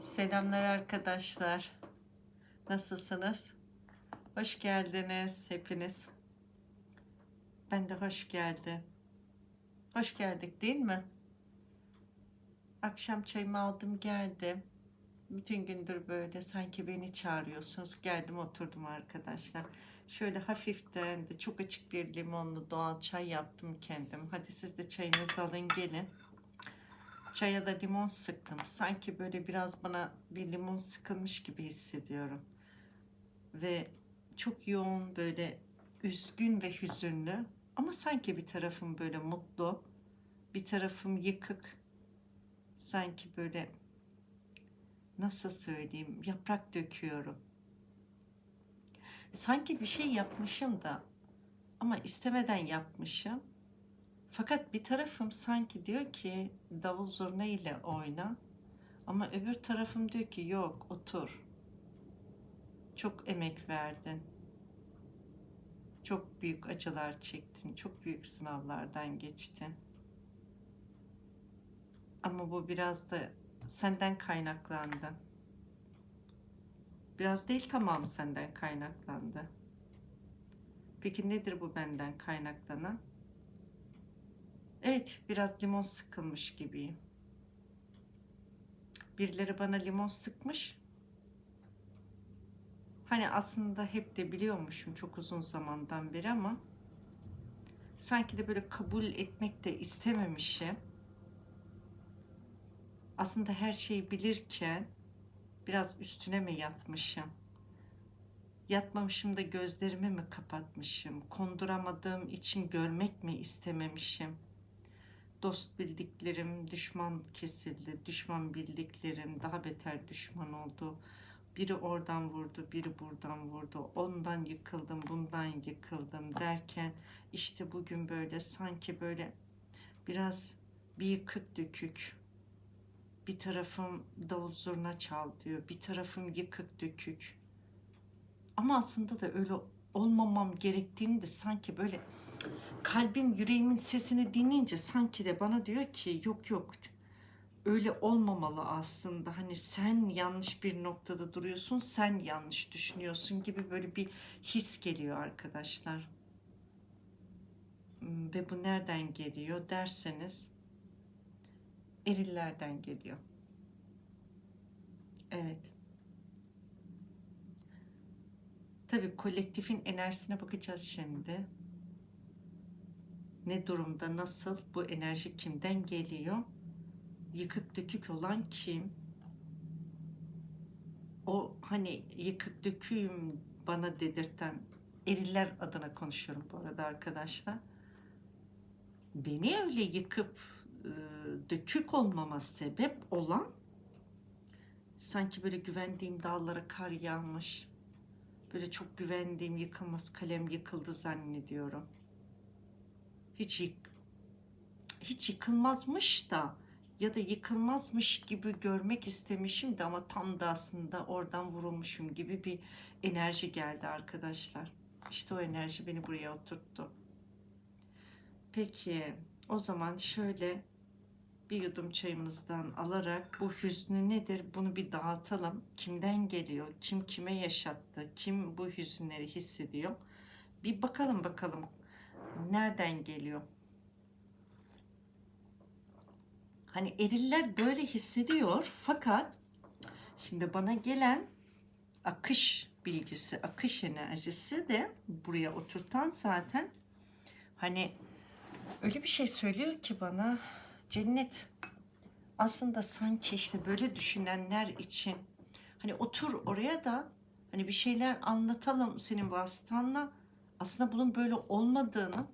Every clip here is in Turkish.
Selamlar arkadaşlar. Nasılsınız? Hoş geldiniz hepiniz. Ben de hoş geldim. Hoş geldik değil mi? Akşam çayımı aldım geldim. Bütün gündür böyle sanki beni çağırıyorsunuz. Geldim oturdum arkadaşlar. Şöyle hafiften de çok açık bir limonlu doğal çay yaptım kendim. Hadi siz de çayınızı alın gelin. Çaya da limon sıktım. Sanki böyle biraz bana bir limon sıkılmış gibi hissediyorum. Ve çok yoğun böyle üzgün ve hüzünlü. Ama sanki bir tarafım böyle mutlu. Bir tarafım yıkık. Sanki böyle nasıl söyleyeyim yaprak döküyorum. Sanki bir şey yapmışım da ama istemeden yapmışım. Fakat bir tarafım sanki diyor ki davul zurna ile oyna. Ama öbür tarafım diyor ki yok otur. Çok emek verdin. Çok büyük acılar çektin. Çok büyük sınavlardan geçtin. Ama bu biraz da senden kaynaklandı. Biraz değil tamam senden kaynaklandı. Peki nedir bu benden kaynaklanan? Evet, biraz limon sıkılmış gibiyim. Birileri bana limon sıkmış. Hani aslında hep de biliyormuşum çok uzun zamandan beri ama sanki de böyle kabul etmek de istememişim. Aslında her şeyi bilirken biraz üstüne mi yatmışım? Yatmamışım da gözlerimi mi kapatmışım? Konduramadığım için görmek mi istememişim? Dost bildiklerim düşman kesildi. Düşman bildiklerim daha beter düşman oldu. Biri oradan vurdu, biri buradan vurdu. Ondan yıkıldım, bundan yıkıldım derken işte bugün böyle sanki böyle biraz bir yıkık dökük. Bir tarafım davul zurna çal diyor. Bir tarafım yıkık dökük. Ama aslında da öyle olmamam gerektiğini de sanki böyle kalbim yüreğimin sesini dinleyince sanki de bana diyor ki yok yok öyle olmamalı aslında. Hani sen yanlış bir noktada duruyorsun sen yanlış düşünüyorsun gibi böyle bir his geliyor arkadaşlar. Hmm, ve bu nereden geliyor? derseniz erillerden geliyor. Evet. Tabii kolektifin enerjisine bakacağız şimdi ne durumda, nasıl, bu enerji kimden geliyor? Yıkık dökük olan kim? O hani yıkık döküyüm bana dedirten eriller adına konuşuyorum bu arada arkadaşlar. Beni öyle yıkıp dökük olmama sebep olan sanki böyle güvendiğim dağlara kar yağmış. Böyle çok güvendiğim yıkılmaz kalem yıkıldı zannediyorum hiç hiç yıkılmazmış da ya da yıkılmazmış gibi görmek istemişim de ama tam da aslında oradan vurulmuşum gibi bir enerji geldi arkadaşlar. İşte o enerji beni buraya oturttu. Peki o zaman şöyle bir yudum çayımızdan alarak bu hüznü nedir bunu bir dağıtalım. Kimden geliyor? Kim kime yaşattı? Kim bu hüzünleri hissediyor? Bir bakalım bakalım nereden geliyor? Hani eriller böyle hissediyor fakat şimdi bana gelen akış bilgisi, akış enerjisi de buraya oturtan zaten hani öyle bir şey söylüyor ki bana cennet aslında sanki işte böyle düşünenler için hani otur oraya da hani bir şeyler anlatalım senin vasıtanla aslında bunun böyle olmadığını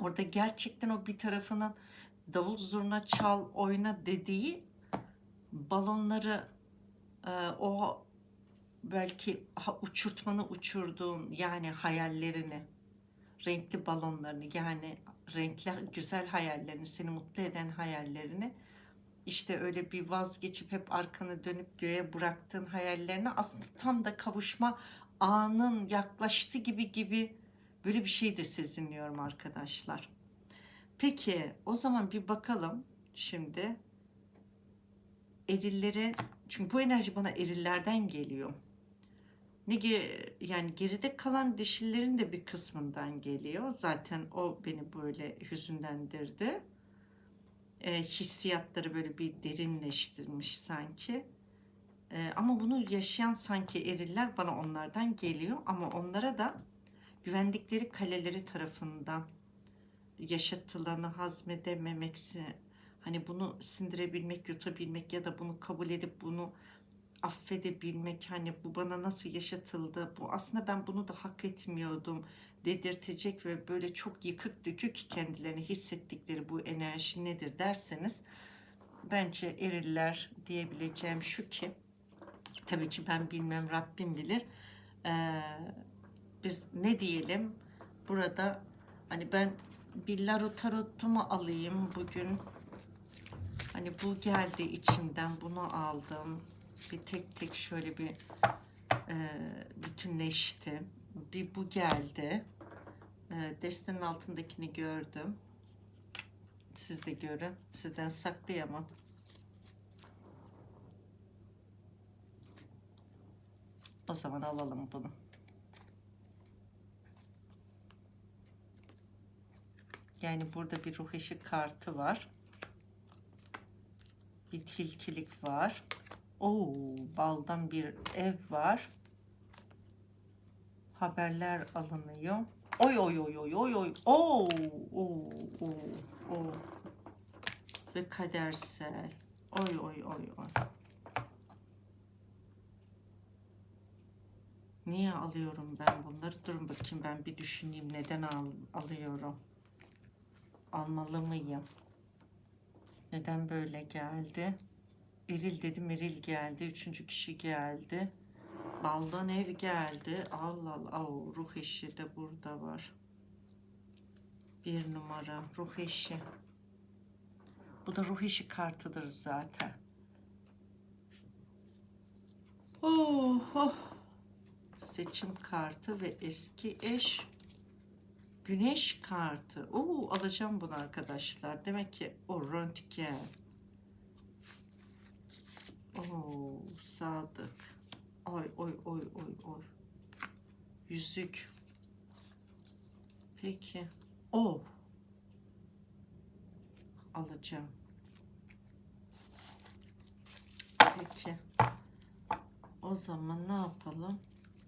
orada gerçekten o bir tarafının davul zurna çal oyna dediği balonları e, o belki ha, uçurtmanı uçurduğun yani hayallerini renkli balonlarını yani renkli güzel hayallerini seni mutlu eden hayallerini işte öyle bir vazgeçip hep arkanı dönüp göğe bıraktığın hayallerine aslında tam da kavuşma anın yaklaştı gibi gibi böyle bir şey de sezinliyorum arkadaşlar. Peki o zaman bir bakalım şimdi erillere çünkü bu enerji bana erillerden geliyor. Ne yani geride kalan dişillerin de bir kısmından geliyor. Zaten o beni böyle hüzünlendirdi. E, hissiyatları böyle bir derinleştirmiş sanki. E, ama bunu yaşayan sanki eriller bana onlardan geliyor. Ama onlara da güvendikleri kaleleri tarafından yaşatılanı hazmedememeksi, hani bunu sindirebilmek, yutabilmek ya da bunu kabul edip bunu affedebilmek hani bu bana nasıl yaşatıldı bu aslında ben bunu da hak etmiyordum dedirtecek ve böyle çok yıkık dökük kendilerini hissettikleri bu enerji nedir derseniz bence eriller diyebileceğim şu ki tabii ki ben bilmem Rabbim bilir Ee, biz ne diyelim burada hani ben bir Laro tarotumu alayım bugün hani bu geldi içimden bunu aldım bir tek tek şöyle bir e, bütünleşti. Bir bu geldi. E, destenin altındakini gördüm. Siz de görün. Sizden saklayamam. O zaman alalım bunu. Yani burada bir ruh eşi kartı var. Bir tilkilik var. Oo, baldan bir ev var. Haberler alınıyor. Oy oy oy oy oy oy. Oo, oo, oo, oo. Ve kadersel. Oy oy oy oy. Niye alıyorum ben bunları? Durun bakayım ben bir düşüneyim neden al, alıyorum. Almalı mıyım? Neden böyle geldi? Eril dedim Eril geldi. Üçüncü kişi geldi. Baldan ev geldi. Allah Allah. Oo, ruh eşi de burada var. Bir numara ruh eşi. Bu da ruh eşi kartıdır zaten. Oh, oh. Seçim kartı ve eski eş. Güneş kartı. Oo, alacağım bunu arkadaşlar. Demek ki o röntgen. Oo, sadık. Oy oy oy oy oy. Yüzük. Peki. O. Alacağım. Peki. O zaman ne yapalım?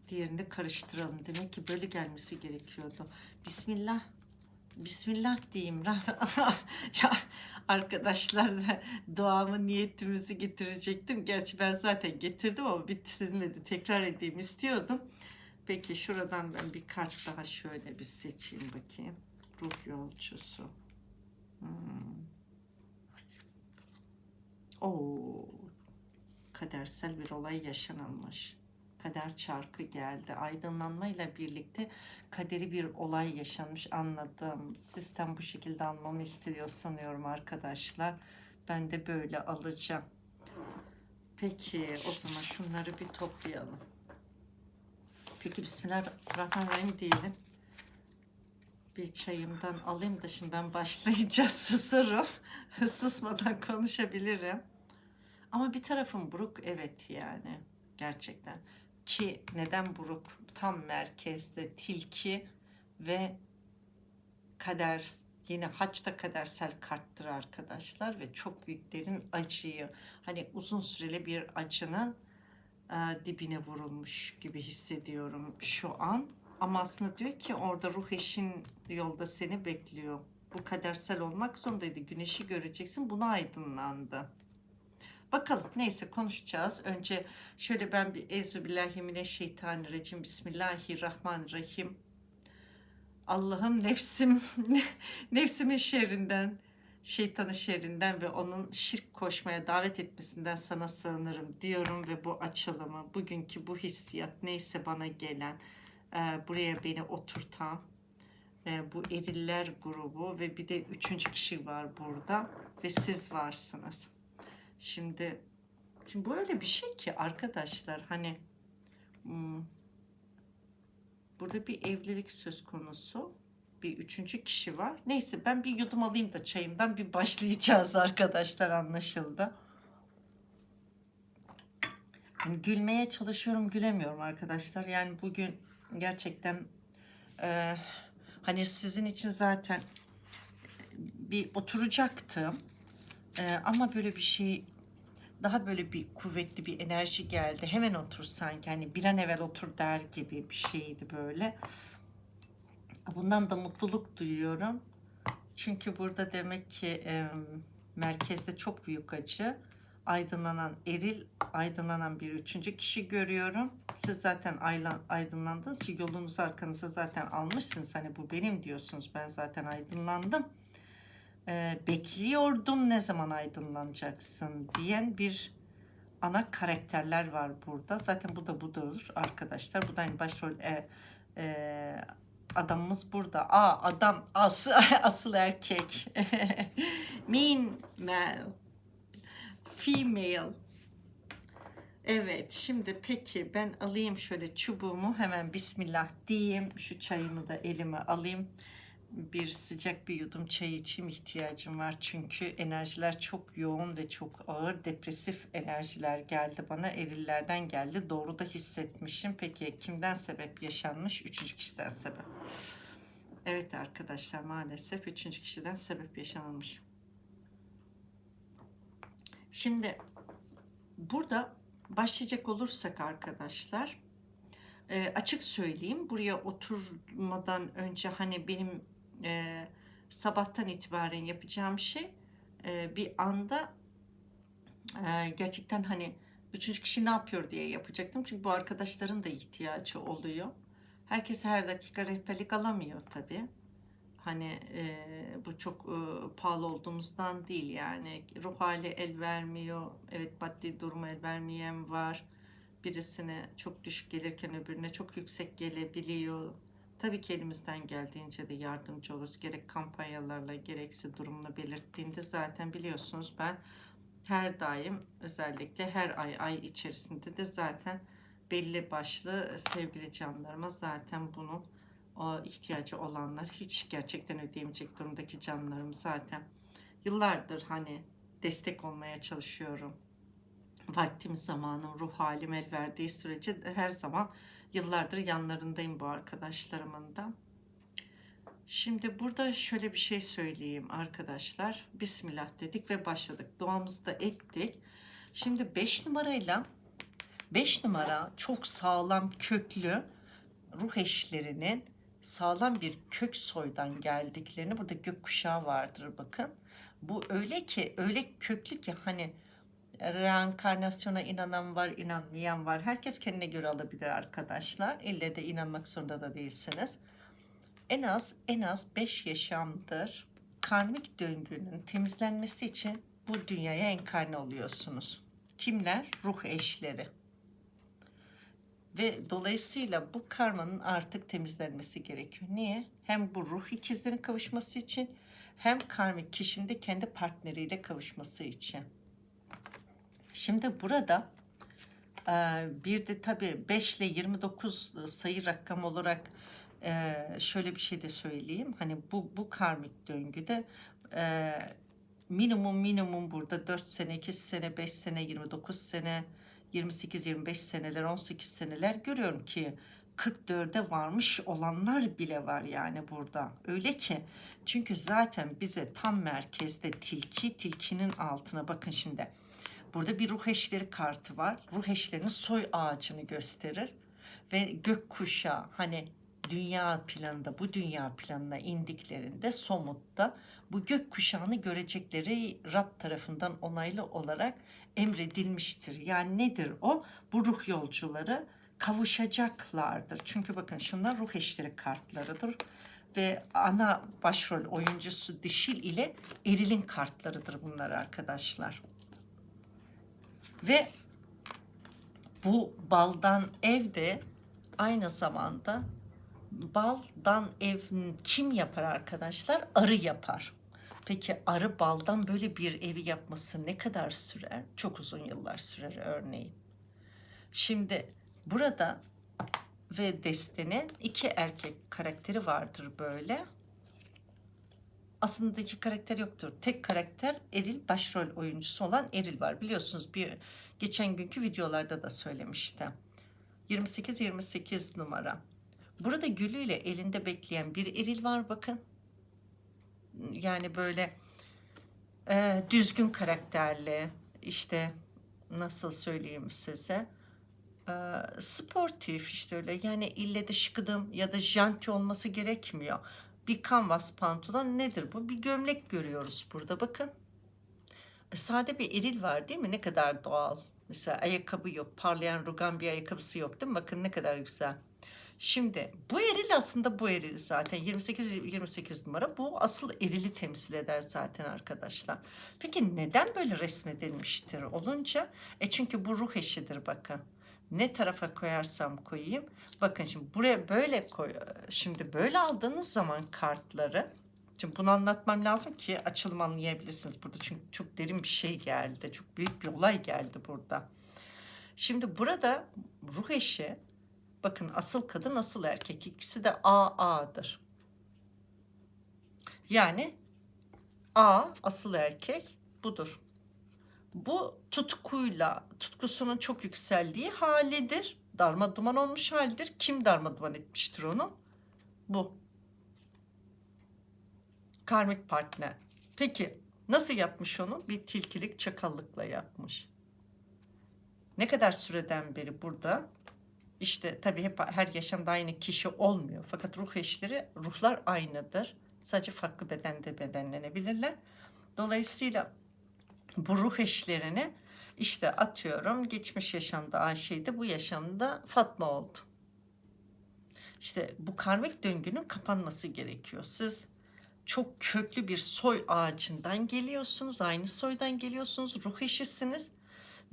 Diğerini karıştıralım. Demek ki böyle gelmesi gerekiyordu. Bismillah. Bismillah diyeyim. ya arkadaşlar da duamı niyetimizi getirecektim. Gerçi ben zaten getirdim ama bir sizinle de tekrar edeyim istiyordum. Peki şuradan ben bir kart daha şöyle bir seçeyim bakayım. Ruh yolcusu. Hmm. Oo, kadersel bir olay yaşanılmış. Kader çarkı geldi. Aydınlanmayla birlikte kaderi bir olay yaşanmış anladım. Sistem bu şekilde almamı istiyor sanıyorum arkadaşlar. Ben de böyle alacağım. Peki o zaman şunları bir toplayalım. Peki Bismillahirrahmanirrahim diyelim. Bir çayımdan alayım da şimdi ben başlayınca susurum. Susmadan konuşabilirim. Ama bir tarafım buruk evet yani gerçekten. Ki neden buruk? Tam merkezde tilki ve kader yine haçta kadersel karttır arkadaşlar ve çok büyük derin acıyı hani uzun süreli bir acının e, dibine vurulmuş gibi hissediyorum şu an. Ama aslında diyor ki orada ruh eşin yolda seni bekliyor. Bu kadersel olmak zorundaydı. Güneşi göreceksin. Buna aydınlandı. Bakalım neyse konuşacağız. Önce şöyle ben bir Euzubillahimineşşeytanirracim. Bismillahirrahmanirrahim. Allah'ım nefsim nefsimin şerrinden, şeytanın şerrinden ve onun şirk koşmaya davet etmesinden sana sığınırım diyorum ve bu açılımı, bugünkü bu hissiyat neyse bana gelen, e, buraya beni oturtan, e, bu eriller grubu ve bir de üçüncü kişi var burada ve siz varsınız. Şimdi şimdi bu öyle bir şey ki arkadaşlar hani hmm, burada bir evlilik söz konusu. Bir üçüncü kişi var. Neyse ben bir yudum alayım da çayımdan bir başlayacağız arkadaşlar anlaşıldı. Hani gülmeye çalışıyorum, gülemiyorum arkadaşlar. Yani bugün gerçekten e, hani sizin için zaten bir oturacaktım. E, ama böyle bir şey daha böyle bir kuvvetli bir enerji geldi. Hemen otur sanki hani bir an evvel otur der gibi bir şeydi böyle. Bundan da mutluluk duyuyorum. Çünkü burada demek ki e, merkezde çok büyük acı. Aydınlanan eril, aydınlanan bir üçüncü kişi görüyorum. Siz zaten aydınlandınız yolunuzu arkanıza zaten almışsınız. Hani bu benim diyorsunuz. Ben zaten aydınlandım. E, bekliyordum ne zaman aydınlanacaksın diyen bir ana karakterler var burada. Zaten bu da bu da olur arkadaşlar. Bu da hani başrol e, e, adamımız burada. Aa adam asıl, asıl erkek. mean male. Female. Evet şimdi peki ben alayım şöyle çubuğumu hemen bismillah diyeyim. Şu çayımı da elime alayım. Bir sıcak bir yudum çay içeyim ihtiyacım var. Çünkü enerjiler çok yoğun ve çok ağır depresif enerjiler geldi bana. Erillerden geldi. Doğru da hissetmişim. Peki kimden sebep yaşanmış? Üçüncü kişiden sebep. Evet arkadaşlar maalesef üçüncü kişiden sebep yaşanmış. Şimdi burada başlayacak olursak arkadaşlar e, açık söyleyeyim buraya oturmadan önce hani benim e, sabahtan itibaren yapacağım şey e, bir anda e, gerçekten hani üçüncü kişi ne yapıyor diye yapacaktım. Çünkü bu arkadaşların da ihtiyacı oluyor. Herkes her dakika rehberlik alamıyor tabii. Hani e, bu çok e, pahalı olduğumuzdan değil yani. Ruh hali el vermiyor. Evet maddi durumu el vermeyen var. Birisine çok düşük gelirken öbürüne çok yüksek gelebiliyor. Tabii ki elimizden geldiğince de yardımcı oluruz. Gerek kampanyalarla gerekse durumunu belirttiğinde zaten biliyorsunuz ben her daim özellikle her ay ay içerisinde de zaten belli başlı sevgili canlarıma zaten bunu o ihtiyacı olanlar hiç gerçekten ödeyemeyecek durumdaki canlarım zaten yıllardır hani destek olmaya çalışıyorum. Vaktim, zamanım, ruh halim el verdiği sürece her zaman yıllardır yanlarındayım bu arkadaşlarımın da. Şimdi burada şöyle bir şey söyleyeyim arkadaşlar. Bismillah dedik ve başladık. Duamızı da ettik. Şimdi 5 numarayla 5 numara çok sağlam köklü ruh eşlerinin sağlam bir kök soydan geldiklerini burada gökkuşağı vardır bakın. Bu öyle ki öyle köklü ki hani reenkarnasyona inanan var, inanmayan var. Herkes kendine göre alabilir arkadaşlar. İlle de inanmak zorunda da değilsiniz. En az en az 5 yaşamdır karmik döngünün temizlenmesi için bu dünyaya enkarne oluyorsunuz. Kimler? Ruh eşleri. Ve dolayısıyla bu karmanın artık temizlenmesi gerekiyor. Niye? Hem bu ruh ikizlerin kavuşması için hem karmik kişinin de kendi partneriyle kavuşması için. Şimdi burada e, bir de tabii 5 ile 29 sayı rakam olarak e, şöyle bir şey de söyleyeyim. Hani bu, bu karmik döngüde e, minimum minimum burada 4 sene, 2 sene, 5 sene, 29 sene, 28-25 seneler, 18 seneler görüyorum ki 44'e varmış olanlar bile var yani burada. Öyle ki çünkü zaten bize tam merkezde tilki, tilkinin altına bakın şimdi. Burada bir ruh eşleri kartı var. Ruh eşlerinin soy ağacını gösterir. Ve gökkuşağı hani dünya planında, bu dünya planına indiklerinde somutta bu gök kuşağını görecekleri Rab tarafından onaylı olarak emredilmiştir. Yani nedir o? Bu ruh yolcuları kavuşacaklardır. Çünkü bakın şunlar ruh eşleri kartlarıdır ve ana başrol oyuncusu dişil ile erilin kartlarıdır bunlar arkadaşlar. Ve bu baldan evde aynı zamanda baldan ev kim yapar arkadaşlar? Arı yapar. Peki arı baldan böyle bir evi yapması ne kadar sürer? Çok uzun yıllar sürer örneğin. Şimdi burada ve destenin iki erkek karakteri vardır böyle. Aslındaki karakter yoktur. Tek karakter Eril başrol oyuncusu olan Eril var. Biliyorsunuz bir geçen günkü videolarda da söylemiştim. 28-28 numara. Burada gülüyle elinde bekleyen bir eril var bakın. Yani böyle e, düzgün karakterli işte nasıl söyleyeyim size e, sportif işte öyle yani ille de şıkıdım ya da janti olması gerekmiyor. Bir kanvas pantolon nedir bu? Bir gömlek görüyoruz burada bakın. E, sade bir eril var değil mi? Ne kadar doğal. Mesela ayakkabı yok. Parlayan rugan bir ayakkabısı yok değil mi? Bakın ne kadar güzel. Şimdi bu eril aslında bu eril zaten 28-28 numara bu asıl erili temsil eder zaten arkadaşlar. Peki neden böyle resmedilmiştir olunca? E çünkü bu ruh eşidir bakın. Ne tarafa koyarsam koyayım. Bakın şimdi buraya böyle koy. Şimdi böyle aldığınız zaman kartları Şimdi bunu anlatmam lazım ki açılım anlayabilirsiniz burada. Çünkü çok derin bir şey geldi. Çok büyük bir olay geldi burada. Şimdi burada ruh eşi bakın asıl kadın asıl erkek ikisi de AA'dır. Yani A asıl erkek budur. Bu tutkuyla tutkusunun çok yükseldiği halidir. Darma duman olmuş halidir. Kim darma duman etmiştir onu? Bu karmik partner. Peki nasıl yapmış onu? Bir tilkilik çakallıkla yapmış. Ne kadar süreden beri burada? İşte tabii hep her yaşamda aynı kişi olmuyor. Fakat ruh eşleri, ruhlar aynıdır. Sadece farklı bedende bedenlenebilirler. Dolayısıyla bu ruh eşlerini işte atıyorum geçmiş yaşamda Ayşe'ydi, bu yaşamda Fatma oldu. İşte bu karmik döngünün kapanması gerekiyor. Siz çok köklü bir soy ağacından geliyorsunuz. Aynı soydan geliyorsunuz. Ruh eşisiniz.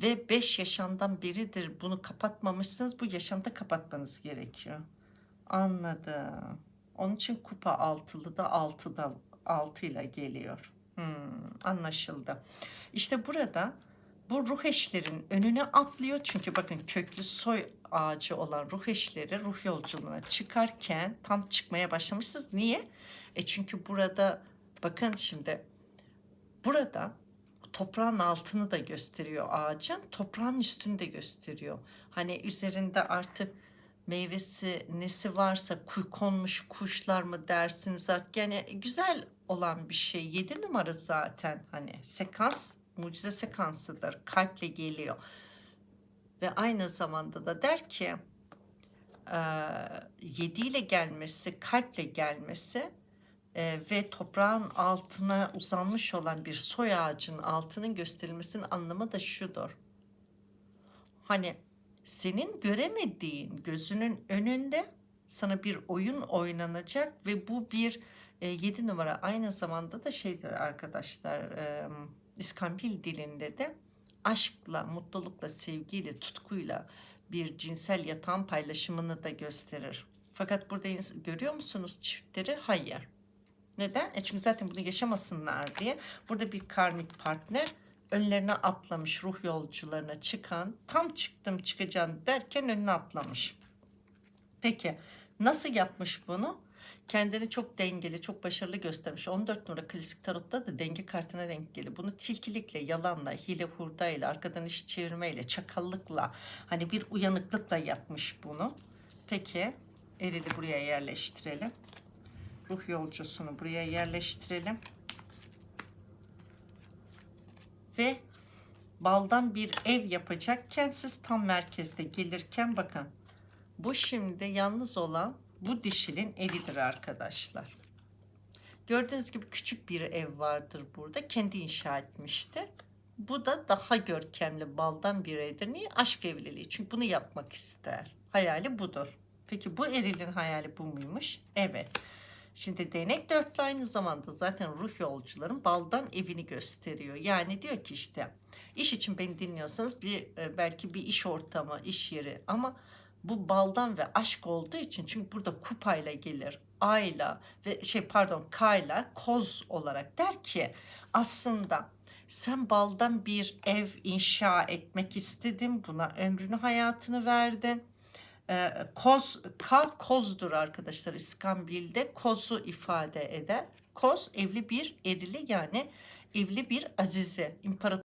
Ve beş yaşamdan biridir bunu kapatmamışsınız. Bu yaşamda kapatmanız gerekiyor. Anladım. Onun için kupa altılı da altıda altıyla geliyor. Hmm, anlaşıldı. İşte burada bu ruh eşlerin önüne atlıyor. Çünkü bakın köklü soy ağacı olan ruh eşleri ruh yolculuğuna çıkarken tam çıkmaya başlamışsınız. Niye? E çünkü burada bakın şimdi burada toprağın altını da gösteriyor ağacın. Toprağın üstünü de gösteriyor. Hani üzerinde artık meyvesi nesi varsa konmuş kuşlar mı dersiniz artık yani güzel olan bir şey. Yedi numara zaten hani sekans mucize sekansıdır. Kalple geliyor. Ve aynı zamanda da der ki yedi ile gelmesi, kalple gelmesi ve toprağın altına uzanmış olan bir soy ağacının altının gösterilmesinin anlamı da şudur. Hani senin göremediğin gözünün önünde sana bir oyun oynanacak ve bu bir e, 7 numara aynı zamanda da şeydir arkadaşlar e, İskambil dilinde de aşkla, mutlulukla, sevgiyle, tutkuyla bir cinsel yatağın paylaşımını da gösterir. Fakat burada görüyor musunuz çiftleri? Hayır. Neden? E çünkü zaten bunu yaşamasınlar diye. Burada bir karmik partner önlerine atlamış ruh yolcularına çıkan tam çıktım çıkacağım derken önüne atlamış. Peki nasıl yapmış bunu? Kendini çok dengeli, çok başarılı göstermiş. 14 numara klasik tarotta da denge kartına denk geliyor. Bunu tilkilikle, yalanla, hile hurdayla, arkadan iş çevirmeyle, çakallıkla, hani bir uyanıklıkla yapmış bunu. Peki erili buraya yerleştirelim ruh yolcusunu buraya yerleştirelim. Ve baldan bir ev yapacakken siz tam merkezde gelirken bakın. Bu şimdi yalnız olan bu dişinin evidir arkadaşlar. Gördüğünüz gibi küçük bir ev vardır burada. Kendi inşa etmişti. Bu da daha görkemli baldan bir evdir. Niye? Aşk evliliği. Çünkü bunu yapmak ister. Hayali budur. Peki bu erilin hayali bu muymuş? Evet. Şimdi değnek dörtlü aynı zamanda zaten ruh yolcuların baldan evini gösteriyor. Yani diyor ki işte iş için beni dinliyorsanız bir e, belki bir iş ortamı, iş yeri ama bu baldan ve aşk olduğu için çünkü burada kupayla gelir ayla ve şey pardon kayla koz olarak der ki aslında sen baldan bir ev inşa etmek istedin buna ömrünü hayatını verdin e, koz, K kozdur arkadaşlar İskambil'de kozu ifade eder. Koz evli bir erili yani evli bir azize. İmparator